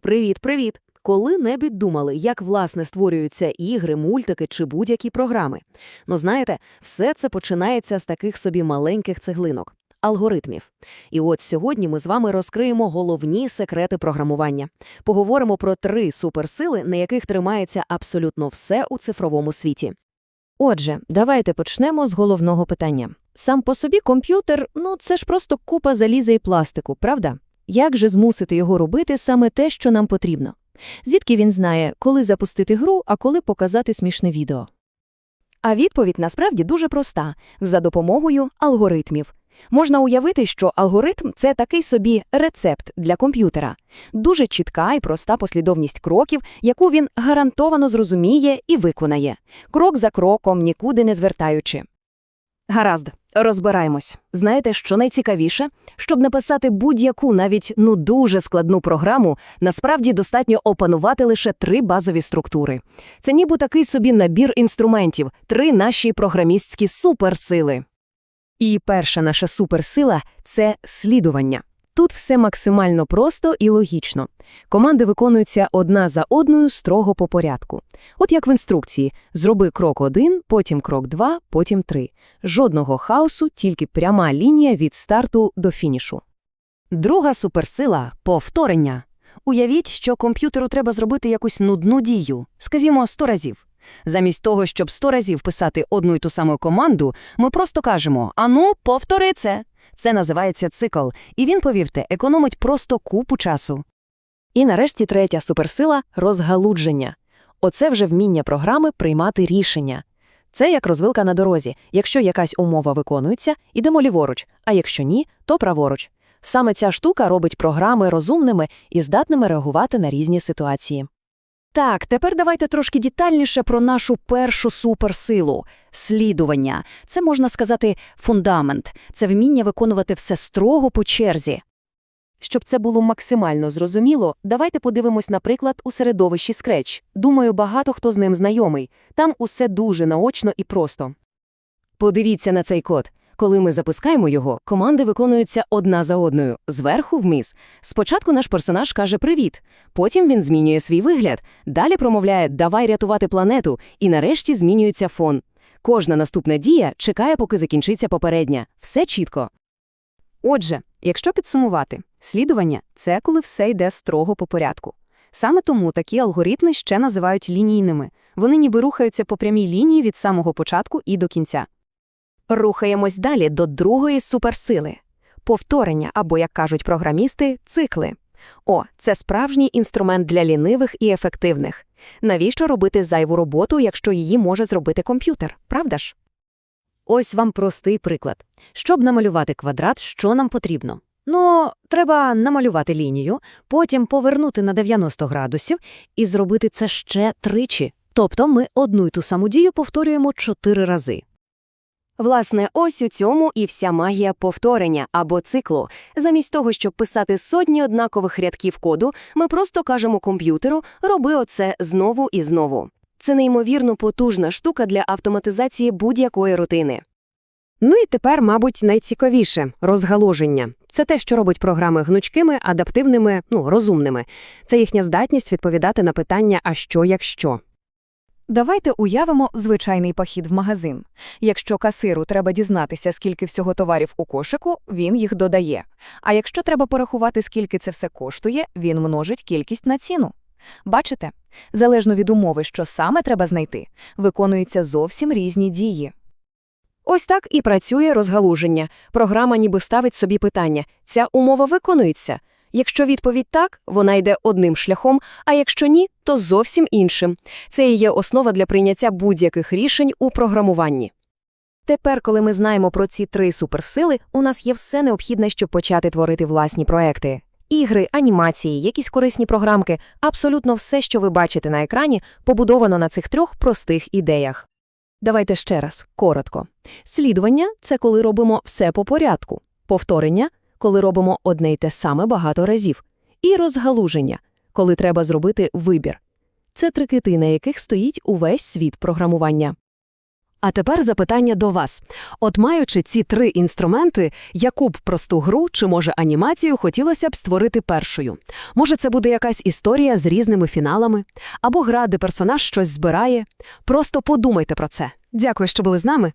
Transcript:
Привіт-привіт! Коли-небудь думали, як власне створюються ігри, мультики чи будь-які програми? Ну знаєте, все це починається з таких собі маленьких цеглинок – алгоритмів. І от сьогодні ми з вами розкриємо головні секрети програмування. Поговоримо про три суперсили, на яких тримається абсолютно все у цифровому світі. Отже, давайте почнемо з головного питання. Сам по собі комп'ютер, ну це ж просто купа заліза і пластику, правда? Як же змусити його робити саме те, що нам потрібно? Звідки він знає, коли запустити гру, а коли показати смішне відео? А відповідь насправді дуже проста – за допомогою алгоритмів. Можна уявити, що алгоритм – це такий собі рецепт для комп'ютера. Дуже чітка і проста послідовність кроків, яку він гарантовано зрозуміє і виконає. Крок за кроком, нікуди не звертаючи. Гаразд, розбираємось. Знаєте, що найцікавіше? Щоб написати будь-яку, навіть ну дуже складну програму, насправді достатньо опанувати лише три базові структури. Це ніби такий собі набір інструментів, три наші програмістські суперсили. І перша наша суперсила – це слідування. Тут все максимально просто і логічно. Команди виконуються одна за одною строго по порядку. От як в інструкції – зроби крок один, потім крок два, потім три. Жодного хаосу, тільки пряма лінія від старту до фінішу. Друга суперсила – повторення. Уявіть, що комп'ютеру треба зробити якусь нудну дію, скажімо, 100 разів. Замість того, щоб 100 разів писати одну й ту саму команду, ми просто кажемо «Ану, повтори це». Це називається цикл, і він, повірте, економить просто купу часу. І нарешті третя суперсила – розгалудження. Оце вже вміння програми приймати рішення. Це як розвилка на дорозі. Якщо якась умова виконується, ідемо ліворуч, а якщо ні, то праворуч. Саме ця штука робить програми розумними і здатними реагувати на різні ситуації. Так, тепер давайте трошки детальніше про нашу першу суперсилу – слідування. Це, можна сказати, фундамент. Це вміння виконувати все строго по черзі. Щоб це було максимально зрозуміло, давайте подивимось, наприклад, у середовищі Scratch. Думаю, багато хто з ним знайомий. Там усе дуже наочно і просто. Подивіться на цей код. Коли ми запускаємо його, команди виконуються одна за одною, зверху вниз. Спочатку наш персонаж каже «Привіт», потім він змінює свій вигляд, далі промовляє «Давай рятувати планету» і нарешті змінюється фон. Кожна наступна дія чекає, поки закінчиться попередня. Все чітко. Отже, якщо підсумувати, слідування – це коли все йде строго по порядку. Саме тому такі алгоритми ще називають лінійними. Вони ніби рухаються по прямій лінії від самого початку і до кінця. Рухаємось далі до другої суперсили – повторення або, як кажуть програмісти, цикли. О, це справжній інструмент для лінивих і ефективних. Навіщо робити зайву роботу, якщо її може зробити комп'ютер, правда ж? Ось вам простий приклад. Щоб намалювати квадрат, що нам потрібно? Ну, треба намалювати лінію, потім повернути на 90 градусів і зробити це ще тричі. Тобто ми одну й ту саму дію повторюємо чотири рази. Власне, ось у цьому і вся магія повторення або циклу. Замість того, щоб писати сотні однакових рядків коду, ми просто кажемо комп'ютеру «роби оце знову і знову». Це неймовірно потужна штука для автоматизації будь-якої рутини. Ну і тепер, мабуть, найцікавіше – розгалуження. Це те, що робить програми гнучкими, адаптивними, ну, розумними. Це їхня здатність відповідати на питання «а що, якщо?». Давайте уявимо звичайний похід в магазин. Якщо касиру треба дізнатися, скільки всього товарів у кошику, він їх додає. А якщо треба порахувати, скільки це все коштує, він множить кількість на ціну. Бачите? Залежно від умови, що саме треба знайти, виконуються зовсім різні дії. Ось так і працює розгалуження. Програма ніби ставить собі питання «ця умова виконується?». Якщо відповідь так, вона йде одним шляхом, а якщо ні, то зовсім іншим. Це і є основа для прийняття будь-яких рішень у програмуванні. Тепер, коли ми знаємо про ці три суперсили, у нас є все необхідне, щоб почати творити власні проекти. Ігри, анімації, якісь корисні програмки, абсолютно все, що ви бачите на екрані, побудовано на цих трьох простих ідеях. Давайте ще раз, коротко. Слідування – це коли робимо все по порядку. Повторення – коли робимо одне й те саме багато разів. І розгалуження – коли треба зробити вибір. Це три кити, на яких стоїть увесь світ програмування. А тепер запитання до вас. От маючи ці три інструменти, яку б просту гру чи, може, анімацію хотілося б створити першою? Може, це буде якась історія з різними фіналами? Або гра, де персонаж щось збирає? Просто подумайте про це. Дякую, що були з нами.